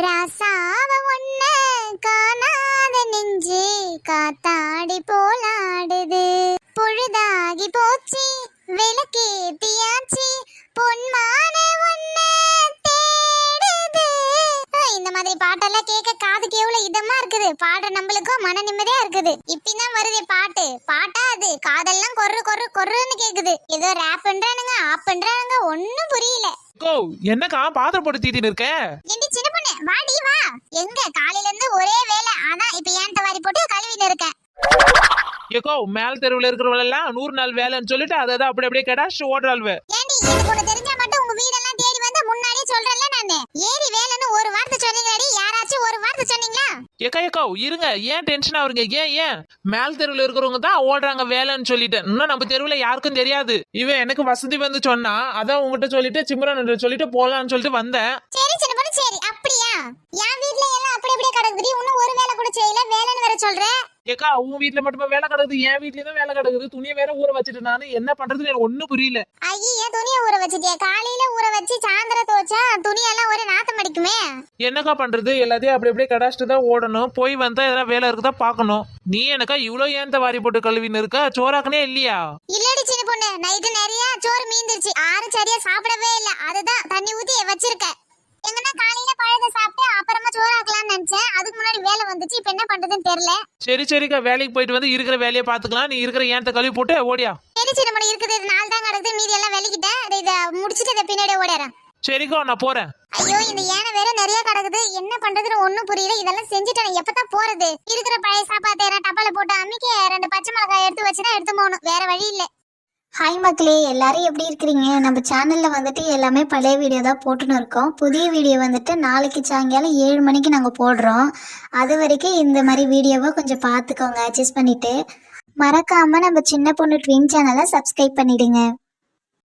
ராசாவ ஒன்ன காணாத நெஞ்சு காத்தாடி போலாடுது. பொழுதாகி போச்சு விளக்கேத்தியாச்சு பொன்மான ஒன்ன தேடுது. இந்த மாதிரி பாட்டெல்லாம் கேட்க காதுக்கு எவ்வளவு இதமா இருக்குது. பாடுற நம்மளுக்கும் மன நிம்மதியா இருக்குது. இப்பதான் வருதே பாட்டு. பாட்டா அது. காதெல்லாம் கொர்ரு கொர்ரு கொர்ருன்னு கேக்குது. ஏதோ ரேப் பண்றானுங்க ஆப் பண்றானுங்க ஒண்ணும் புரியல. கோ என்னக்கா இருக்க ஏண்டி சின்ன பொண்ணு வாடி வா. எங்க? காலையில இருந்து ஒரே வேலை. அதான் இப்ப ஏன்ட்ட வாரி போட்டு கழுவிட்டு இருக்கேன் ஏக்கோ மேல் தெருவுல இருக்கிறவளெல்லாம் நூறு நாள் வேலைன்னு சொல்லிட்டு அதை தான் அப்படி அப்படியே கடாச்சு ஓடுறாள்வ. ஏண்டி எனக்கு ஒண்ணு தெரிஞ்சா மட்டும் உங்க வீடெல்லாம் தேடி வந்து முன்னாடியே சொல்றேன்ல நானு. ஏறி வேலைன்னு ஒரு வார்த்தை சொன்னீங்களாடி. யாராச்சும் ஒரு வார்த்தை சொன்னீங்களா? ஏக்கா ஏக்கா இருங்க. ஏன் டென்ஷன் ஆகுறீங்க? ஏன் ஏன்? மேல் தெருவுல இருக்கிறவங்க தான் ஓடுறாங்க வேலைன்னு சொல்லிட்டு. இன்னும் நம்ம தெருவுல யாருக்கும் தெரியாது. இவன் எனக்கு வசதி வந்து சொன்னா அதான் உங்ககிட்ட சொல்லிட்டு சிம்ரன் சொல்லிட்டு போலான்னு சொல்லிட்டு வந்தேன். சரி சரி. அப்படியா என் வீட்ல எல்லாம் அப்படி அப்படியே கிடக்குதுடி. இன்னும் ஒரு வேலை கூட செய்யல. வேலைன்னு வேற சொல்ற. ஏக்கா உன் வீட்ல மட்டுமே வேலை கிடக்குது? என் வீட்லயும் தான் வேலை கிடக்குது. துணியை வேற ஊற வச்சுட்டு நானு. என்ன பண்றதுன்னு எனக்கு ஒண்ணும் புரியல. ஐயே துணியை ஊற வச்சுட்டியா? காலையில ஊற வச்சு சாயந்தரம் துவைச்சா துணியெல்லாம் ஒரே நாத்தம் அடிக்குமே. என்னக்கா பண்றது? எல்லாத்தையும் அப்படி அப்படியே கடாச்சிட்டு தான் ஓடணும். போய் வந்தா எதனா வேலை இருக்குதா பார்க்கணும். நீ எனக்கா இவ்ளோ ஏன் வாரி போட்டு கழுவின்னு இருக்க? சோறாக்குனே இல்லையா? இல்லடி சின்ன பொண்ணு. நைட்டு நிறைய சோறு மீந்துருச்சு. ஆறு சரியா சாப்பிடவே இல்ல. அதுதான் தண்ணி ஊத்தி வச்சிருக்கேன் எங்கன்னா காலையில வேலை வந்துச்சு இப்ப என்ன பண்றதுன்னு தெரியல. சரி சரிக்கா வேலைக்கு போயிட்டு வந்து இருக்கிற வேலையை பாத்துக்கலாம் நீ இருக்கிற ஏன்த்த கழுவி போட்டு ஓடியா? சரி சின்ன பொண்ணு இருக்குது இது நாள் தான் கிடக்குது மீதி எல்லாம் வெளிக்கிட்டேன் இதை- இதை முடிச்சிட்டு இதை பின்னாடியே ஓடிறேன் சரிக்கா நான் போறேன். ஐயோ இந்த யானை வேற நிறைய கிடக்குது. என்ன பண்றதுன்னு ஒண்ணும் புரியல. இதெல்லாம் செஞ்சுட்டேன். எப்பதான் போறது? இருக்கிற பழைய சாப்பாட்டை டப்பால போட்டு அம்மிக்கு ரெண்டு பச்சை மிளகாய் எடுத்து வச்சுதான் எடுத்து போகணும். வேற வழி இல்ல. ஹாய் மக்களே எல்லாரும் எப்படி இருக்கிறீங்க? நம்ம சேனலில் வந்துட்டு எல்லாமே பழைய வீடியோ தான் போட்டுன்னு இருக்கோம். புதிய வீடியோ வந்துட்டு நாளைக்கு சாயங்காலம் ஏழு மணிக்கு நாங்கள் போடுறோம். அது வரைக்கும் இந்த மாதிரி வீடியோவை கொஞ்சம் பார்த்துக்கோங்க. அட்ஜஸ்ட் பண்ணிவிட்டு மறக்காமல் நம்ம சின்ன பொண்ணு ட்வின் சேனலை சப்ஸ்கிரைப் பண்ணிடுங்க.